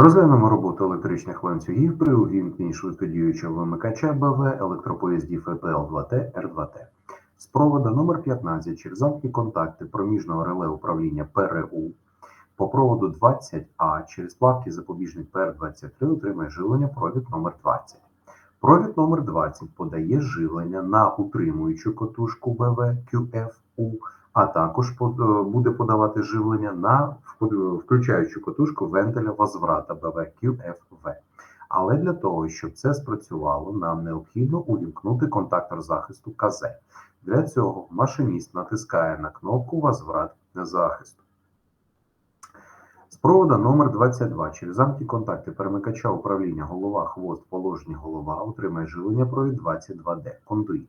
Розглянемо роботу електричних ланцюгів при увімкненні швидкодіючого вимикача БВ електропоїздів ЕПЛ-2Т Р2Т. З провода номер 15 через замкні контакти проміжного реле управління ПРУ по проводу 20А через плавки запобіжник ПР-23 отримає живлення провід номер 20. Провід номер 20 подає живлення на утримуючу котушку БВ QFU, а також е, буде подавати живлення на включаючу котушку вентиля возврата БВ QFV. Але для того, щоб це спрацювало, нам необхідно увімкнути контактор захисту КЗ. Для цього машиніст натискає на кнопку Возврат захисту. З провода номер 22 через замкні контакти перемикача управління голова, хвост, положення голова отримає живлення провід 22D кондуїт.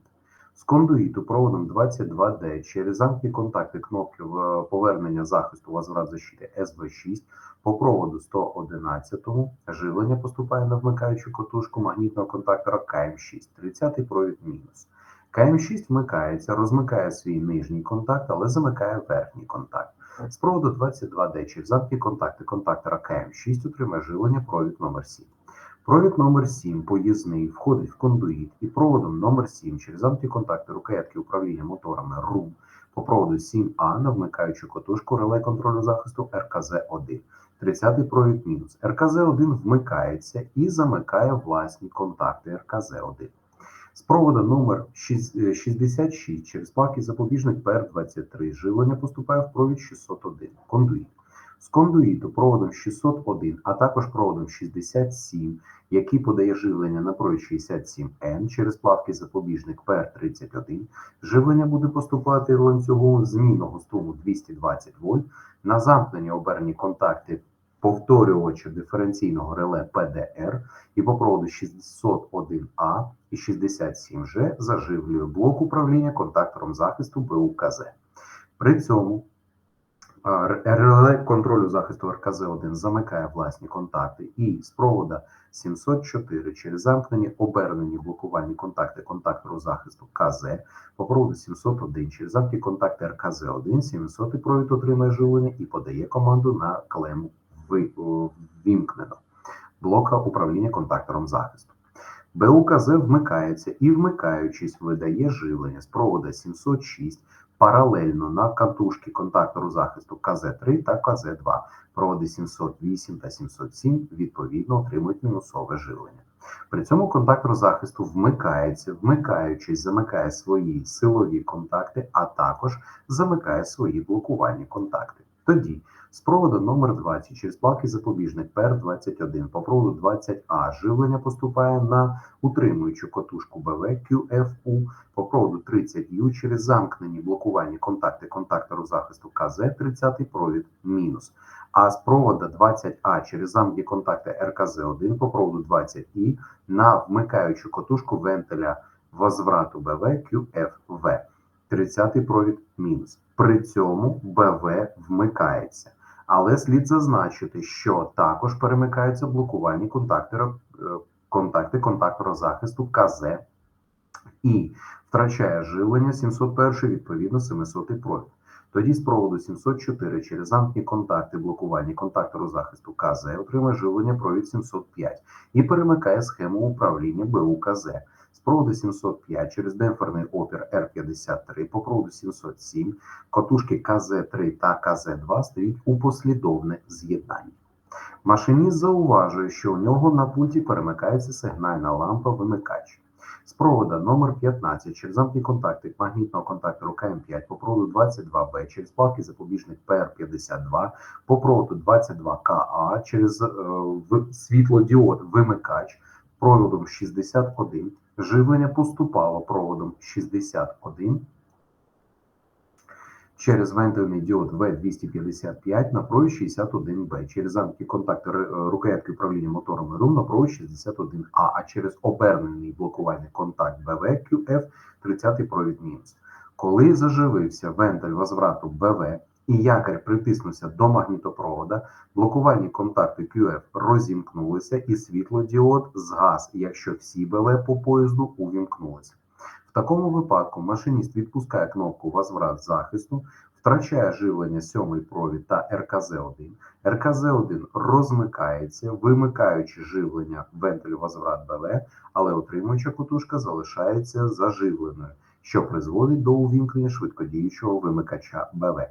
З кондуїту проводом 22D через замкні контакти кнопки повернення захисту возврат защити СВ6 по проводу 111 живлення поступає на вмикаючу котушку магнітного контактора КМ6, 30-й провід мінус. КМ6 вмикається, розмикає свій нижній контакт, але замикає верхній контакт. З проводу 22D через замкні контакти контактора КМ6 отримає живлення провід номер 7. Провід номер 7 поїзний входить в кондуїт і проводом номер 7 через замкні контакти рукоятки управління моторами РУМ по проводу 7А на вмикаючу котушку реле контролю захисту РКЗ-1. 30 провід мінус. РКЗ-1 вмикається і замикає власні контакти РКЗ-1. З провода номер 66 через плавки запобіжник ПР-23 живлення поступає в провід 601 кондуїт. З кондуїту проводом 601, а також проводом 67, який подає живлення на провід 67N через плавки запобіжник ПР-31, живлення буде поступати ланцюгом змінного струму 220 вольт на замкнені обернені контакти повторювача диференційного реле ПДР і по проводу 601А і 67G заживлює блок управління контактором захисту БУКЗ. При цьому а, контролю захисту РКЗ-1 замикає власні контакти і з провода 704 через замкнені обернені блокувальні контакти контактору захисту КЗ по проводу 701 через замкні контакти РКЗ-1 700 провід отримає живлення і подає команду на клему «Ви- «Ввімкнено» блока управління контактором захисту. БУКЗ вмикається і, вмикаючись, видає живлення з провода 706 паралельно на катушки контактору захисту КЗ-3 та КЗ-2. Проводи 708 та 707 відповідно отримують мінусове живлення. При цьому контактор захисту вмикається, вмикаючись, замикає свої силові контакти, а також замикає свої блокувальні контакти. Тоді з проводу номер 20 через плавки запобіжник ПР-21 по проводу 20А живлення поступає на утримуючу котушку БВ QFU по проводу 30U через замкнені блокувальні контакти контактору захисту КЗ 30 провід мінус. А з провода 20А через замкні контакти РКЗ-1 по проводу 20І на вмикаючу котушку вентиля возврату БВ QFV 30 провід мінус. При цьому БВ вмикається. Але слід зазначити, що також перемикаються блокувальні контакти, е, контактора захисту КЗ і втрачає живлення 701 відповідно 700 провід. Тоді з проводу 704 через замкні контакти блокувальні контактору захисту КЗ отримає живлення провід 705 і перемикає схему управління БУКЗ. З проводу 705 через демпферний опір Р53 по проводу 707 катушки КЗ-3 та КЗ-2 стоїть у послідовне з'єднання. Машиніст зауважує, що у нього на пульті перемикається сигнальна лампа вимикач. З провода номер 15 через замкні контакти магнітного контактору КМ5 по проводу 22Б через плавки запобіжник ПР52 по проводу 22КА через е, світлодіод вимикач проводом 61 живлення поступало проводом 61 через вентильний діод В255 на провід 61Б, через замки контакти е, рукоятки управління моторами РУМ на провід 61А, а через обернений блокувальний контакт БВ-QF 30 провід мінус. Коли заживився вентиль возврату БВ і якорь притиснувся до магнітопровода, блокувальні контакти QF розімкнулися і світлодіод згас, якщо всі БВ по поїзду увімкнулися. В такому випадку машиніст відпускає кнопку Возврат захисту, Втрачає живлення сьомий провід та РКЗ-1. РКЗ-1 розмикається, вимикаючи живлення вентиль возврат БВ, але отримуюча кутушка залишається заживленою, що призводить до увімкнення швидкодіючого вимикача БВ.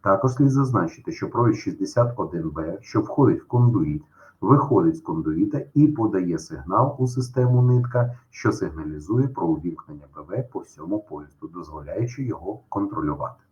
Також слід зазначити, що провід 61Б, що входить в кондуїт, виходить з кондуїта і подає сигнал у систему нитка, що сигналізує про увімкнення БВ по всьому поїзду, дозволяючи його контролювати.